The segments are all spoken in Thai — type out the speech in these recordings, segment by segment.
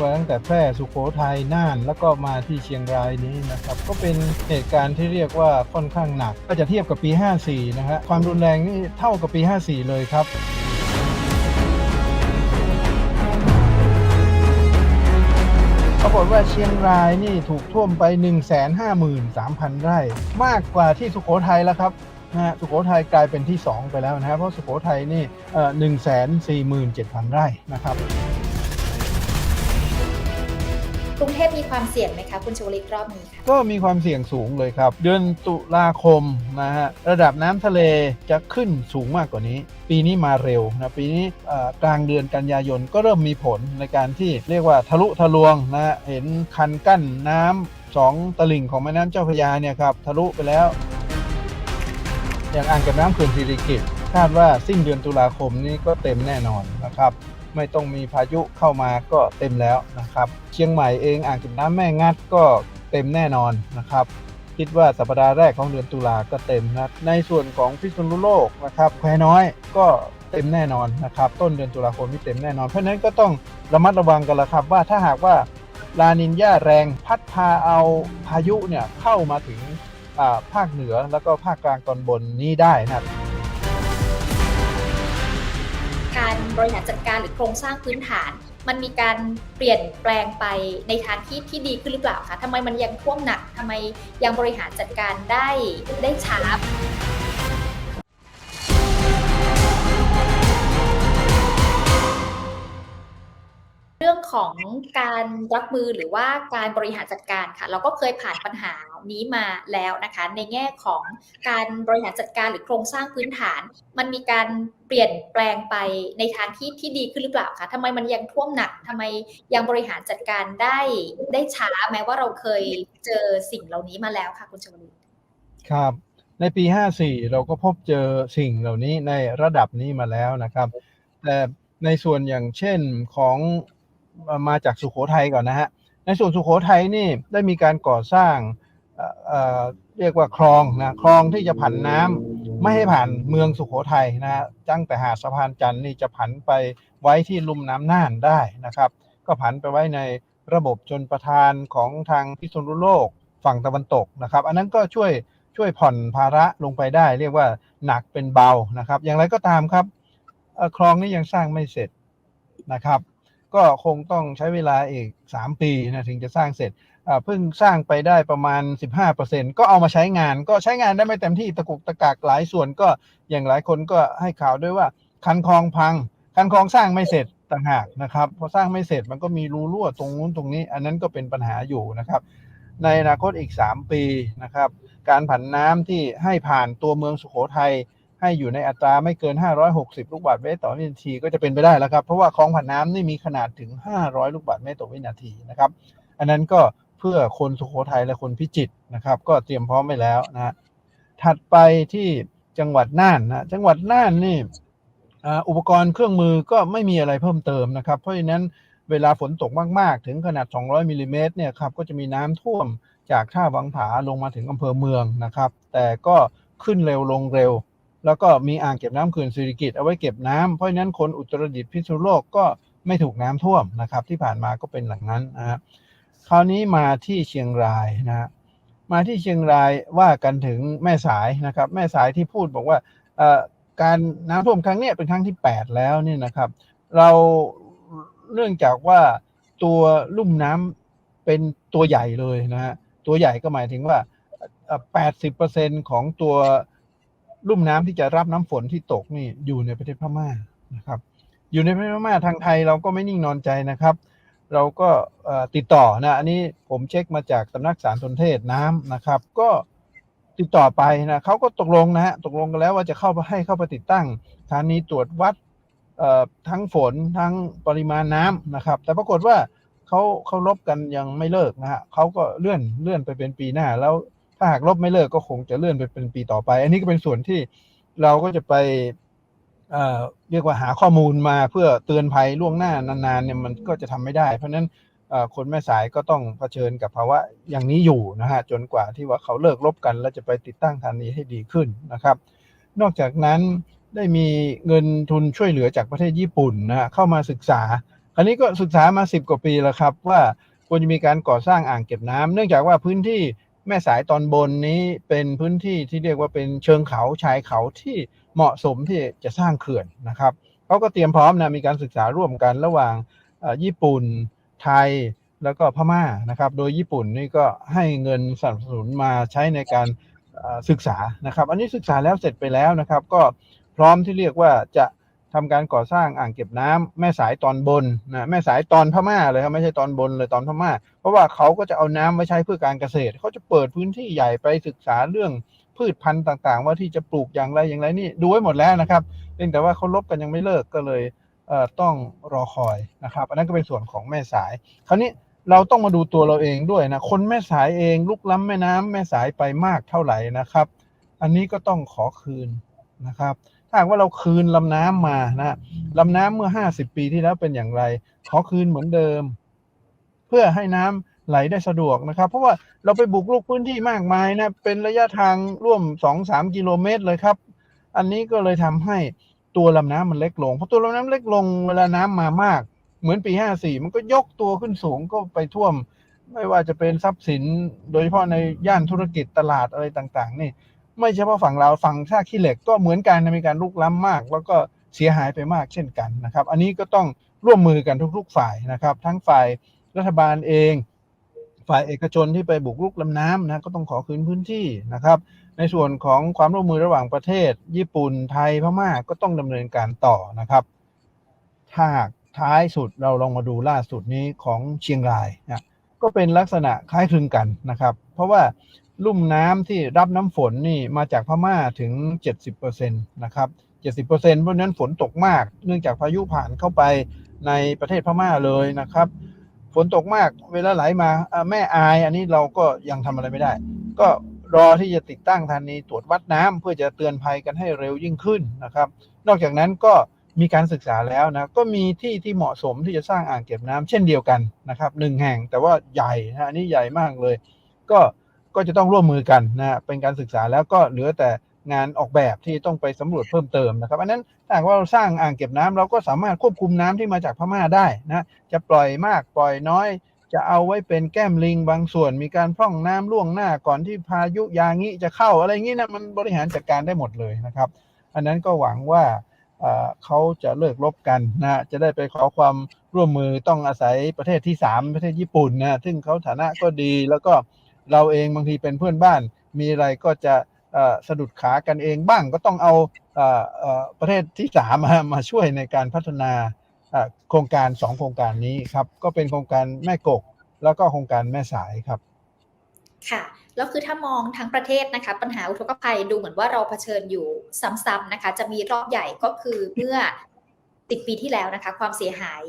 กว่าตั้งแต่แพร่สุโขทัยน่านแล้วก็มาที่เชียงรายนี้นะครับก็เป็นเหตุการณ์ที่เรียกว่าค่อนข้างหนักก็จะเทียบกับปี 54 นะฮะความรุนแรงนี่เท่ากับปี 54 เลยครับปรากฏว่าเชียงรายนี่ถูกท่วมไป 153,000 ไร่ มากกว่าที่สุโขทัยแล้วครับนะฮะสุโขทัยกลายเป็นที่ 2 ไปแล้วนะครับเพราะสุโขทัยนี่เอ่อ147,000 ไร่นะครับ กรุงเทพมีความเสี่ยงไหมคะ คุณชวลิตรอบนี้ค่ะ ก็มีความเสี่ยงสูงเลยครับ เดือนตุลาคมนะฮะระดับน้ำทะเลจะขึ้นสูงมากกว่านี้ ปีนี้มาเร็วนะปีนี้เอ่อกลางเดือนกันยายนก็เริ่มมีผลในการที่เรียกว่าทะลุทะลวงนะฮะเห็นคันกั้นน้ำสองตลิ่งของแม่น้ำเจ้าพระยาเนี่ยครับทะลุไปแล้ว อย่างอ่างเก็บน้ำเขื่อนสิริกิติ์คาดว่าสิ้นเดือนตุลาคมนี้ก็เต็มแน่นอนนะครับ ไม่ต้องมีพายุเข้ามาก็เต็มแล้วนะครับ เชียงใหม่เองอ่างเก็บน้ำแม่งัดก็เต็มแน่นอนนะครับ คิดว่าสัปดาห์แรกของเดือนตุลาก็เต็มนะในส่วนของพิษณุโลกนะครับแควน้อยก็เต็มแน่นอนนะครับ ต้นเดือนตุลาคมนี่เต็มแน่นอน เพราะฉะนั้นก็ต้องระมัดระวังกันละครับว่าถ้าหากว่าลานินยาแรงพัดพาเอาพายุเนี่ยเข้ามาถึงอ่าภาคเหนือแล้วก็ภาคกลางตอนบนนี้ได้นะครับ การบริหารจัดการหรือโครงสร้างพื้นฐาน มันมีการเปลี่ยนแปลงไปในทางที่ที่ดีขึ้นหรือเปล่าคะทำไมมันยังท่วมหนักทำไมยังบริหารจัดการได้ได้ช้า เรื่องของการรับมือหรือว่าการบริหารจัดการค่ะ เราก็เคยผ่านปัญหานี้มาแล้วนะคะ ในแง่ของการบริหารจัดการหรือโครงสร้างพื้นฐาน มันมีการเปลี่ยนแปลงไปในทางที่ที่ดีขึ้นหรือเปล่าคะทำไมมันยังท่วมหนักทำไมยังบริหารจัดการได้ได้ช้าแม้ว่าเราเคยเจอสิ่งเหล่านี้มาแล้วค่ะคุณชวลิตครับ ในปี 54 เราก็พบเจอสิ่งเหล่านี้ในระดับนี้มาแล้วนะครับ แต่ในส่วนอย่างเช่นของ มาจากสุโขทัยก่อนนะฮะ ในส่วนสุโขทัยนี่ได้มีการก่อสร้างเรียกว่าคลองนะคลองที่จะผันน้ำไม่ให้ผ่านเมืองสุโขทัยนะฮะตั้งแต่หาดสะพานจันทร์นี่จะผันไปไว้ที่ลุ่มน้ำน่านได้นะครับ ก็ผันไปไว้ในระบบชนประทานของทางพิษณุโลกฝั่งตะวันตกนะครับ อันนั้นก็ช่วยช่วยผ่อนภาระลงไปได้ เรียกว่าหนักเป็นเบานะครับ อย่างไรก็ตามครับคลองนี้ยังสร้างไม่เสร็จนะครับ ก็คงต้องใช้เวลาอีก 3 ปีนะถึงจะสร้างเสร็จเพิ่งสร้างไปได้ประมาณ 15%ก็เอามาใช้งาน ก็ใช้งานได้ไม่เต็มที่ตะกุกตะกักหลายส่วนก็อย่างหลายคนก็ให้ข่าวด้วยว่า คันคลองพัง คันคลองสร้างไม่เสร็จต่างหากนะครับพอสร้างไม่เสร็จมันก็มีรูรั่วตรงนู้นตรงนี้ อันนั้นก็เป็นปัญหาอยู่นะครับ ในอนาคตอีก 3 ปีนะครับ การผันน้ำที่ให้ผ่านตัวเมืองสุโขทัย ให้อยู่ในอัตราไม่เกิน 560 ลูกบาศก์เมตรต่อวินาทีก็จะเป็นไปได้แล้วครับ เพราะว่าคลองผันน้ำนี่มีขนาดถึง 500 ลูกบาศก์เมตรต่อวินาทีนะครับ อันนั้นก็เพื่อคนสุโขทัยและคนพิจิตรนะครับ ก็เตรียมพร้อมไว้แล้วนะถัดไปที่จังหวัดน่านนะจังหวัดน่านนี่อุปกรณ์เครื่องมือก็ไม่มีอะไรเพิ่มเติมนะครับ เพราะฉะนั้นเวลาฝนตกมาก ๆ ถึงขนาด 200มิลลิเมตรเนี่ยครับก็จะมีน้ำท่วมจากท่าวังผาลงมาถึงอำเภอเมืองนะครับ แต่ก็ขึ้นเร็วลงเร็ว แล้วก็มีอ่างเก็บน้ำเขื่อนสิริกิติ์เอาไว้เก็บน้ำเพราะฉะนั้นคนอุตรดิตถ์พิษณุโลกก็ไม่ถูกน้ำท่วมนะครับ ที่ผ่านมาก็เป็นหลังนั้นนะฮะคราวนี้มาที่เชียงรายนะฮะมาที่เชียงรายว่ากันถึงแม่สายนะครับ แม่สายที่พูดบอกว่าเอ่อการน้ำท่วมครั้งนี้เป็นครั้งที่ 8 แล้วเนี่ยนะครับ เราเนื่องจากว่าตัวลุ่มน้ำเป็นตัวใหญ่เลยนะฮะตัวใหญ่ก็หมายถึงว่าเอ่อ80%ของตัว ลุ่มน้ำที่จะรับน้ำฝนที่ตกนี่อยู่ในประเทศพม่านะครับ อยู่ในประเทศพม่าทางไทยเราก็ไม่นิ่งนอนใจนะครับ เราก็ติดต่อนะอันนี้ผมเช็คมาจากสำนักสารสนเทศน้ำนะครับ ก็ติดต่อไปนะเขาก็ตกลงนะฮะตกลงกันแล้วว่าจะเข้าไปให้เข้าไปติดตั้งสถานีตรวจวัดทั้งฝนทั้งปริมาณน้ำนะครับ แต่ปรากฏว่าเขาเขาลบกันยังไม่เลิกนะฮะเขาก็เลื่อนเลื่อนไปเป็นปีหน้าแล้ว ถ้าหากลบไม่เลิกก็คงจะเลื่อนไปเป็นปีต่อไป อันนี้ก็เป็นส่วนที่เราก็จะไปเอ่อเรียกว่าหาข้อมูลมาเพื่อเตือนภัยล่วงหน้านานๆเนี่ยมันก็จะทำไม่ได้ เพราะฉะนั้นคนแม่สายก็ต้องเผชิญกับภาวะอย่างนี้อยู่นะฮะจนกว่าที่ว่าเขาเลิกลบกัน แล้วจะไปติดตั้งฐานีให้ดีขึ้นนะครับ นอกจากนั้นได้มีเงินทุนช่วยเหลือจากประเทศญี่ปุ่นนะเข้ามาศึกษาคราวนี้ก็ศึกษามาสิบกว่าปีแล้วครับ ว่าควรจะมีการก่อสร้างอ่างเก็บน้ำเนื่องจากว่าพื้นที่ แม่สายตอนบนนี้เป็นพื้นที่ที่เรียกว่าเป็นเชิงเขาชายเขาที่เหมาะสมที่จะสร้างเขื่อนนะครับเขาก็เตรียมพร้อมนะมีการศึกษาร่วมกันระหว่างญี่ปุ่นไทยแล้วก็พม่านะครับ โดยญี่ปุ่นนี่ก็ให้เงินสนับสนุนมาใช้ในการศึกษานะครับ อันนี้ศึกษาแล้วเสร็จไปแล้วนะครับ ก็พร้อมที่เรียกว่าจะทำการก่อสร้างอ่างเก็บน้ำแม่สายตอนบนนะแม่สายตอนพม่าเลยครับไม่ใช่ตอนบนเลยตอนพม่า เพราะว่าเขาก็จะเอาน้ำไว้ใช้เพื่อการเกษตร เขาจะเปิดพื้นที่ใหญ่ไปศึกษาเรื่องพืชพันธุ์ต่างๆ ว่าที่จะปลูกอย่างไรอย่างไรนี่ดูไว้หมดแล้วนะครับเพียงแต่ว่าเขาลบกันยังไม่เลิกก็เลยเต้องรอคอยนะครับ อันนั้นก็เป็นส่วนของแม่สาย คราวนี้เราต้องมาดูตัวเราเองด้วยนะ คนแม่สายเองลุกล้ำแม่น้ำแม่สายไปมากเท่าไหร่นะครับ อันนี้ก็ต้องขอคืนนะครับ ถ้าว่าเราคืนลำน้ำมานะลำน้ำเมื่อ 50 ปีที่แล้วเป็นอย่างไร ขอคืนเหมือนเดิม เพื่อให้น้ำไหลได้สะดวกนะครับ เพราะว่าเราไปบุกรุกพื้นที่มากมายนะเป็นระยะทางร่วม 2-3 กิโลเมตรเลยครับ อันนี้ก็เลยทำให้ตัวลำน้ำมันเล็กลงเพราะตัวลำน้ำเล็กลงเวลาน้ำมามาก เหมือนปี 54 มันก็ยกตัวขึ้นสูงก็ไปท่วม ไม่ว่าจะเป็นทรัพย์สิน โดยเฉพาะในย่านธุรกิจตลาดอะไรต่างๆ นี่ ไม่เฉพาะฝั่งเราฝั่งท่าขี้เหล็กก็เหมือนกันนะมีการลุกล้ำมาก แล้วก็เสียหายไปมากเช่นกันนะครับ อันนี้ก็ต้องร่วมมือกันทุกๆฝ่ายนะครับ ทั้งฝ่าย รัฐบาลเอง ฝ่ายเอกชนที่ไปบุกรุกลำน้ำนะก็ต้องขอคืนพื้นที่นะครับ ในส่วนของความร่วมมือระหว่างประเทศ ญี่ปุ่นไทยพม่าก็ต้องดำเนินการต่อนะครับ ถ้าท้ายสุดเราลองมาดูล่าสุดนี้ของเชียงรายนะก็เป็นลักษณะคล้ายคลึงกันนะครับ เพราะว่าลุ่มน้ำที่รับน้ำฝนนี่มาจากพม่าถึง 70%นะครับ 70%เพราะนั้นฝนตกมาก เนื่องจากพายุผ่านเข้าไปในประเทศพม่าเลยนะครับ ฝนตกมากเวลาไหลมาอ่าแม่อาย อันนี้เราก็ยังทำอะไรไม่ได้ ก็รอที่จะติดตั้งธานีตรวจวัดน้ำเพื่อจะเตือนภัยกันให้เร็วยิ่งขึ้นนะครับ นอกจากนั้นก็มีการศึกษาแล้วนะก็มีที่ที่เหมาะสมที่จะสร้างอ่างเก็บน้ำเช่นเดียวกันนะครับหนึ่งแห่งแต่ว่าใหญ่นะอันนี้ใหญ่มากเลย ก็ก็จะต้องร่วมมือกันนะเป็นการศึกษาแล้วก็เหลือแต่ งานออกแบบที่ต้องไปสำรวจเพิ่มเติมนะครับอันนั้นถ้าว่าเราสร้างอ่างเก็บน้ำเราก็สามารถควบคุมน้ำที่มาจากพม่าได้นะจะปล่อยมากปล่อยน้อย จะเอาไว้เป็นแก้มลิงบางส่วน มีการพร่องน้ำล่วงหน้าก่อนที่พายุยางี้จะเข้าอะไรงี้นะมันบริหารจัดการได้หมดเลยนะครับ อันนั้นก็หวังว่าเขาจะเลิกลบกันนะจะได้ไปขอความร่วมมือต้องอาศัยประเทศที่ 3 ประเทศญี่ปุ่นนะซึ่งเขาฐานะก็ดีแล้วก็เราเองบางทีเป็นเพื่อนบ้านมีอะไรก็จะ สะดุดขากันเองบ้างก็ต้องเอาออประเทศที่สามมาช่วยในการพัฒนาโครงการสองโครงการนี้ครับ ก็เป็นโครงการแม่กก แล้วก็โครงการแม่สายครับค่ะแล้วคือถ้ามองทั้งประเทศนะคะ ปัญหาอุทกภัยดูเหมือนว่าเราเผชิญอยู่ซ้ำๆนะคะ จะมีรอบใหญ่ก็คือเมื่อติดปีที่แล้วนะคะ ความเสียหาย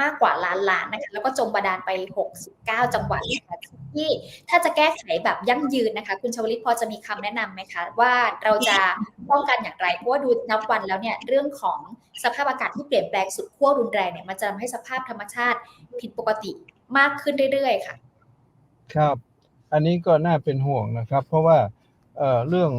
มากกว่าล้านล้านนะคะแล้วก็จมบาดาลไป 69 จังหวัดนะคะ ที่ถ้าจะแก้ไขแบบยั่งยืนนะคะ คุณชวลิตพอจะมีคำแนะนำไหมคะ ว่าเราจะป้องกันอย่างไร เพราะว่าดูนับวันแล้วเนี่ยเรื่องของสภาพอากาศที่เปลี่ยนแปลงสุดขั้วรุนแรงเนี่ยมันจะทำให้สภาพธรรมชาติผิดปกติมากขึ้นเรื่อยๆค่ะ ครับ อันนี้ก็น่าเป็นห่วงนะครับ เพราะว่าเอ่อเรื่อง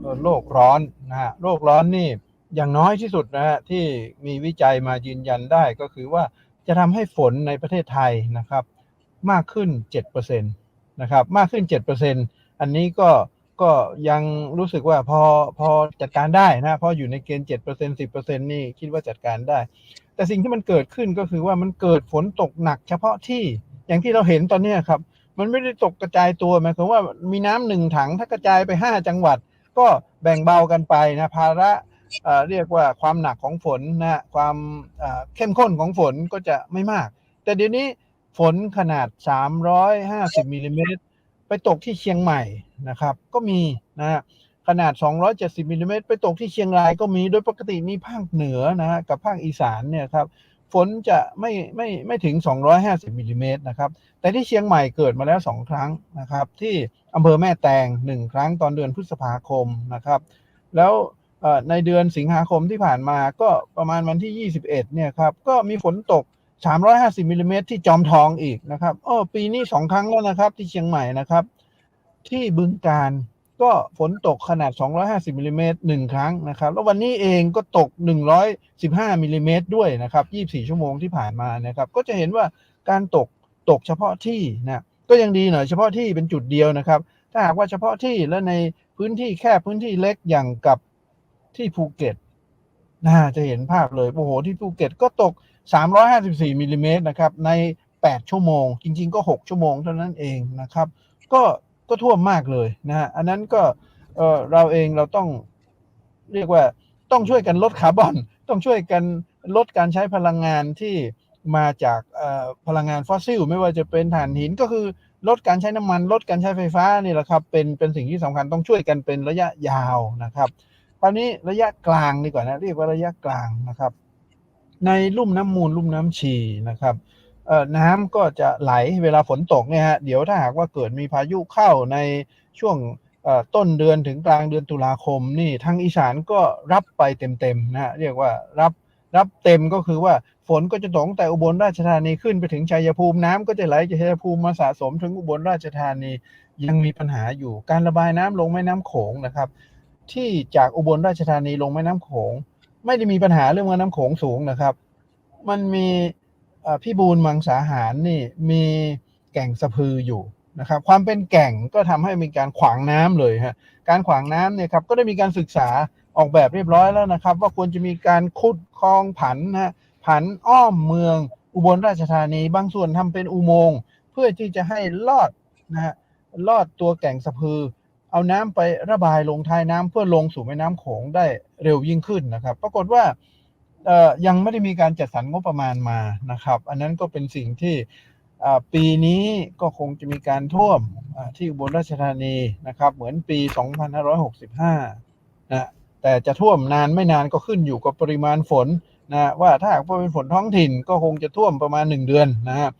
เอ่อโลกร้อนนะฮะโลกร้อนนี่อย่างน้อยที่สุดนะฮะที่มีวิจัยมายืนยันได้ก็คือว่าจะทำให้ฝนในประเทศไทยนะครับ มากขึ้น7%นะครับมากขึ้น 7%อันนี้ก็ก็ยังรู้สึกว่าพอพอจัดการได้นะพราะอยู่ในเกณฑ์7% 10%นี่คิดว่าจัดการได้ แต่สิ่งที่มันเกิดขึ้นก็คือว่ามันเกิดฝนตกหนักเฉพาะที่อย่างที่เราเห็นตอนนี้ครับ มันไม่ได้ตกกระจายตัวหมายความว่ามีน้ำหนึ่งถังถ้ากระจายไป5จังหวัด ก็แบ่งเบากันไปนะภาระเเรียกว่าความหนักของฝนนะความเเข้มข้นของฝนก็จะไม่มาก แต่เดี๋ยวนี้ ฝนขนาด 350มิลลิเมตรไปตกที่เชียงใหม่นะครับ ก็มีนะฮะขนาด 270มิลลิเมตรไปตกที่เชียงรายก็มีโดยปกติมีภาคเหนือนะฮะกับภาคอีสานเนี่ยครับฝนจะไม่ไม่ไม่ถึง 250มิลลิเมตรนะครับ แต่ที่เชียงใหม่เกิดมาแล้วสองครั้งนะครับ ที่อำเภอแม่แตงหนึ่งครั้งตอนเดือนพฤษภาคมนะครับ แล้วในเดือนสิงหาคมที่ผ่านมาก็ประมาณวันที่ 21เนี่ยครับก็มีฝนตก 350มิลลิเมตรที่จอมทองอีกนะครับอ้อปีนี้สองครั้งแล้วนะครับ ที่เชียงใหม่นะครับ ที่บึงการก็ฝนตกขนาด 250มิลลิเมตรหนึ่งครั้งนะครับ แล้ววันนี้เองก็ตก 115มิลลิเมตรด้วยนะครับ 24 ชั่วโมงที่ผ่านมานะครับ ก็จะเห็นว่าการตกตกเฉพาะที่นะก็ยังดีหน่อยเฉพาะที่เป็นจุดเดียวนะครับ ถ้าหากว่าเฉพาะที่และในพื้นที่แคบพื้นที่เล็กอย่างกับที่ภูเก็ตน่าจะเห็นภาพเลยโอ้โหที่ภูเก็ตก็ตก 354มิลลิเมตรนะครับใน 8 ชั่วโมง จริง ๆ ก็ 6 ชั่วโมงเท่านั้นเองนะครับ ก็ก็ท่วมมากเลยนะฮะอันนั้นก็เออเราเองเราต้องเรียกว่าต้องช่วยกันลดคาร์บอน ต้องช่วยกันลดการใช้พลังงานที่มาจากพลังงานฟอสซิล ไม่ว่าจะเป็นถ่านหินก็คือลดการใช้น้ำมันลดการใช้ไฟฟ้านี่แหละครับ เป็นเป็นสิ่งที่สำคัญต้องช่วยกันเป็นระยะยาวนะครับ คราวนี้ระยะกลางดีกว่านะเรียกว่าระยะกลางนะครับ ในลุ่มน้ำมูลลุ่มน้ำชีนะครับน้ำก็จะไหลเวลาฝนตกเนี่ยฮะเดี๋ยวถ้าหากว่าเกิดมีพายุเข้าในช่วงต้นเดือนถึงกลางเดือนตุลาคมนี่ทางอีสานก็รับไปเต็มๆนะฮะเรียกว่ารับรับเต็มก็คือว่าฝนก็จะตกแต่อุบลราชธานีขึ้นไปถึงชัยภูมิน้ำก็จะไหลจากชัยภูมิมาสะสมถึงอุบลราชธานียังมีปัญหาอยู่การระบายน้ำลงแม่น้ำโขงนะครับ ที่จากอุบลราชธานีลงแม่น้ำโขง ไม่ได้มีปัญหาเรื่องน้ำโขงสูงนะครับ มันมีพี่บูลมังสาหารนี่มีแก่งสะพืออยู่นะครับความเป็นแก่งก็ทำให้มีการขวางน้ำเลยฮะการขวางน้ำเนี่ยครับก็ได้มีการศึกษาออกแบบเรียบร้อยแล้วนะครับ ว่าควรจะมีการขุดคลองผันนะฮะผันอ้อมเมืองอุบลราชธานี บางส่วนทำเป็นอุโมงค์เพื่อที่จะให้ลอดนะฮะลอดตัวแก่งสะพือ เอาน้ำไประบายลงท้ายน้ำเพื่อลงสู่แม่น้ำโขงได้เร็วยิ่งขึ้นนะครับ ปรากฏว่ายังไม่ได้มีการจัดสรรงบประมาณมานะครับ อันนั้นก็เป็นสิ่งที่ปีนี้ก็คงจะมีการท่วมที่อุบลราชธานีนะครับ เหมือนปี 2565 นะแต่จะท่วมนานไม่นานก็ขึ้นอยู่กับปริมาณฝนนะว่าถ้าหากว่าเป็นฝนท้องถิ่นก็คงจะท่วมประมาณ 1 เดือนนะฮะ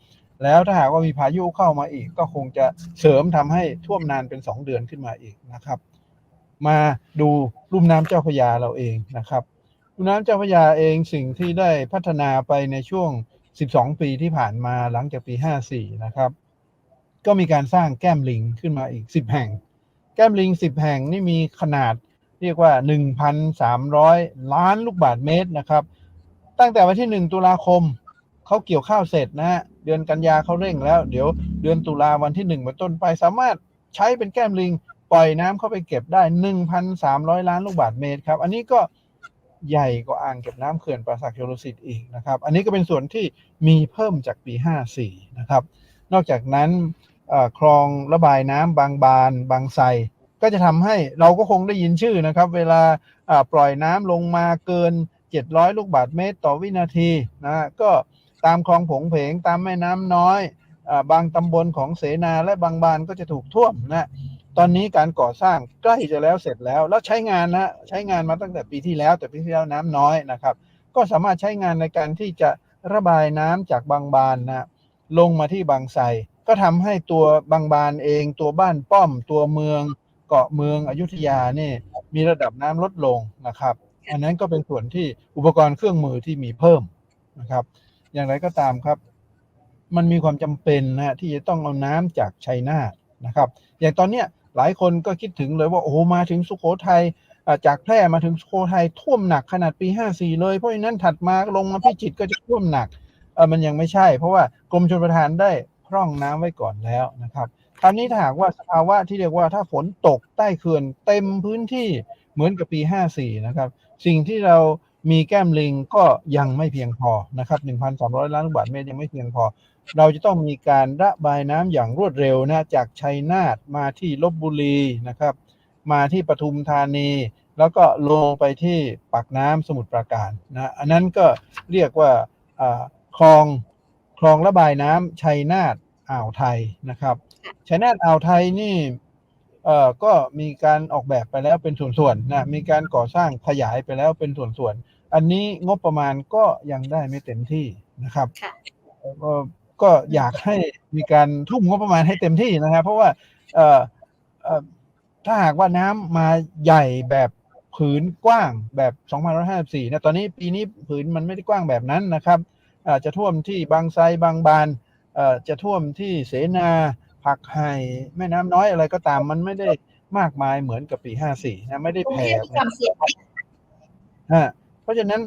แล้วถ้าหากว่ามีพายุเข้ามาอีก ก็คงจะเสริมทำให้ท่วมนานเป็น 2 เดือนขึ้นมาอีกนะครับ มาดูลุ่มน้ำเจ้าพระยาเราเองนะครับลุ่มน้ำเจ้าพระยาเองสิ่งที่ได้พัฒนาไปในช่วง 12 ปีที่ผ่านมาหลังจากปี 54 นะครับ ก็มีการสร้างแก้มลิงขึ้นมาอีก 10 แห่ง แก้มลิง 10 แห่งนี่มีขนาดเรียกว่า 1,300 ล้านลูกบาทเมตรนะครับ ตั้งแต่วันที่ 1 ตุลาคม เขาเกี่ยวข้าวเสร็จนะฮะเดือนกันยาเขาเร่งแล้ว เดี๋ยวเดือนตุลาวันที่1เป็นต้นไป สามารถใช้เป็นแก้มลิง ปล่อยน้ำเข้าไปเก็บได้ 1,300 ล้านลูกบาทเมตรครับ อันนี้ก็ใหญ่กว่าอ่างเก็บน้ำเขื่อนป่าสักชลสิทธิ์อีกนะครับ อันนี้ก็เป็นส่วนที่มีเพิ่มจากปี 54 นะครับ นอกจากนั้นคลองระบายน้ำบางบานบางไทรก็จะทำให้เราก็คงได้ยินชื่อนะครับ เวลาปล่อยน้ำลงมาเกิน 700 ลูกบาทเมตรต่อวินาทีนะก็ ตามคลองผงเพงตามแม่น้ำน้อยอบางตำบลของเสนาและบางบานก็จะถูกท่วมนะตอนนี้การก่อสร้างใกล้จะแล้วเสร็จแล้ว แล้วใช้งานนะใช้งานมาตั้งแต่ปีที่แล้ว แต่ปีที่แล้วน้ำน้อยนะครับ ก็สามารถใช้งานในการที่จะระบายน้ำจากบางบานนะลงมาที่บางไทรก็ทำให้ตัวบางบานเอง ตัวบ้านป้อม ตัวเมือง เกาะเมืองอยุธยานี่มีระดับน้ำลดลงนะครับ อันนั้นก็เป็นส่วนที่อุปกรณ์เครื่องมือที่มีเพิ่มนะครับ อย่างไรก็ตามครับ มันมีความจำเป็นนะฮะที่จะต้องเอาน้ำจากชัยนาทนะครับ อย่างตอนเนี้ยหลายคนก็คิดถึงเลยว่าโอ้มาถึงสุโขทัยจากแพร่มาถึงสุโขทัยท่วมหนักขนาดปี 54 เลยเพราะฉะนั้นถัดมาลงมาพิจิตรก็จะท่วมหนักเออมันยังไม่ใช่ เพราะว่ากรมชลประทานได้พร่องน้ำไว้ก่อนแล้วนะครับคราวนี้ถ้าหากว่าสภาวะที่เรียกว่าถ้าฝนตกใต้เขื่อนเต็มพื้นที่เหมือนกับปี 54 นะครับ สิ่งที่เรา มีแก้มลิงก็ยังไม่เพียงพอนะครับ1,300 ล้านลูกบาศก์เมตรยังไม่เพียงพอ เราจะต้องมีการระบายน้ำอย่างรวดเร็วนะจากชัยนาทมาที่ลบบุรีนะครับ มาที่ปทุมธานี แล้วก็ลงไปที่ปากน้ำสมุทรปราการนะอันนั้นก็เรียกว่าอาคลองคลองระบายน้ำชัยนาทอ่าวไทยนะครับชัยนาทอ่าวไทยนี่ เอ่อก็มีการออกแบบไปแล้วเป็นส่วนๆนะมีการก่อสร้างขยายไปแล้วเป็นส่วนๆอันนี้งบประมาณก็ยังได้ไม่เต็มที่นะครับค่ะก็ก็อยากให้มีการทุ่มงบประมาณให้เต็มที่นะครับ เพราะว่าเอ่อเอ่อถ้าหากว่าน้ำมาใหญ่แบบผืนกว้างแบบ2,154นะตอนนี้ปีนี้ผืนมันไม่ได้กว้างแบบนั้นนะครับอาจจะท่วมที่บางไทรบางบานเอ่อจะท่วมที่เสนา ผักไห่แม่น้ำน้อยอะไรก็ตามมันไม่ได้มากมายเหมือนกับปี54นะไม่ได้กรุงแผ่เทพมีความเสี่ยงไหมฮะเพราะฉะนั้น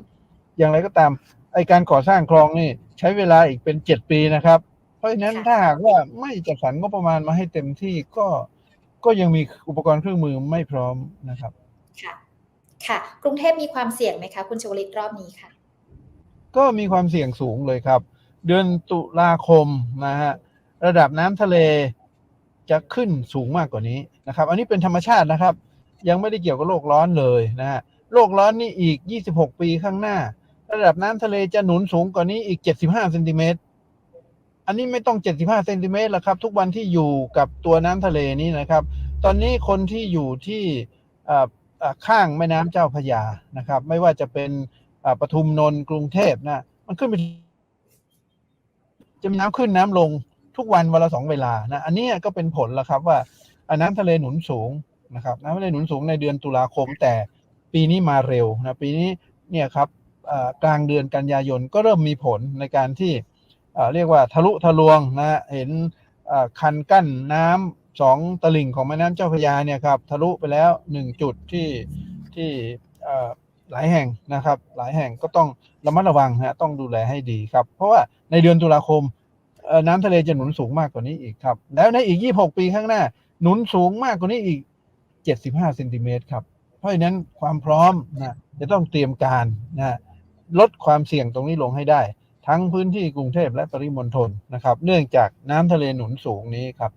อย่างไรก็ตามไอการก่อสร้างคลองนี่ ใช้เวลาอีกเป็น7ปีนะครับ เพราะฉะนั้นถ้าหากว่าไม่จัดสรรงบประมาณมาให้เต็มที่ก็ก็ยังมีอุปกรณ์เครื่องมือไม่พร้อมนะครับ ค่ะ ค่ะ กรุงเทพมีความเสี่ยงไหมคะ คุณชวลิตรอบนี้ค่ะ ก็มีความเสี่ยงสูงเลยครับ เดือนตุลาคมนะฮะ ระดับน้ำทะเลจะขึ้นสูงมากกว่านี้นะครับ อันนี้เป็นธรรมชาตินะครับ ยังไม่ได้เกี่ยวกับโลกร้อนเลยนะฮะโลกร้อนนี่อีก 26 ปีข้างหน้า ระดับน้ำทะเลจะหนุนสูงกว่านี้อีก 75เซนติเมตรอันนี้ไม่ต้อง 75เซนติเมตรแล้วครับ ทุกวันที่อยู่กับตัวน้ำทะเลนี้นะครับ ตอนนี้คนที่อยู่ที่ข้างแม่น้ำเจ้าพระยานะครับ ไม่ว่าจะเป็นปทุมนนท์กรุงเทพนะมันขึ้นไปจะมีน้ำขึ้นน้ำลง ทุกวันวันละสองเวลานะอันนี้ก็เป็นผลแล้วครับว่าอน้ำทะเลหนุนสูงนะครับน้ำทะเลหนุนสูงในเดือนตุลาคม แต่ปีนี้มาเร็วนะปีนี้เนี่ยครับกลางเดือนกันยายนก็เริ่มมีผลในการที่เรียกว่าทะลุทะลวงนะเห็นคันกั้นน้ำสองตลิ่งของแม่น้ำเจ้าพระยาเนี่ยครับทะลุไปแล้วหนึ่งจุดที่ที่หลายแห่งนะครับ หลายแห่งก็ต้องระมัดระวังฮะต้องดูแลให้ดีครับ เพราะว่าในเดือนตุลาคม น้ำทะเลจะหนุนสูงมากกว่านี้อีกครับ แล้วในอีก 26 ปีข้างหน้า หนุนสูงมากกว่านี้อีก 75เซนติเมตรครับ เพราะฉะนั้นความพร้อมนะจะต้องเตรียมการนะลดความเสี่ยงตรงนี้ลงให้ได้ ทั้งพื้นที่กรุงเทพและปริมณฑลนะครับ เนื่องจากน้ำทะเลหนุนสูงนี้ครับ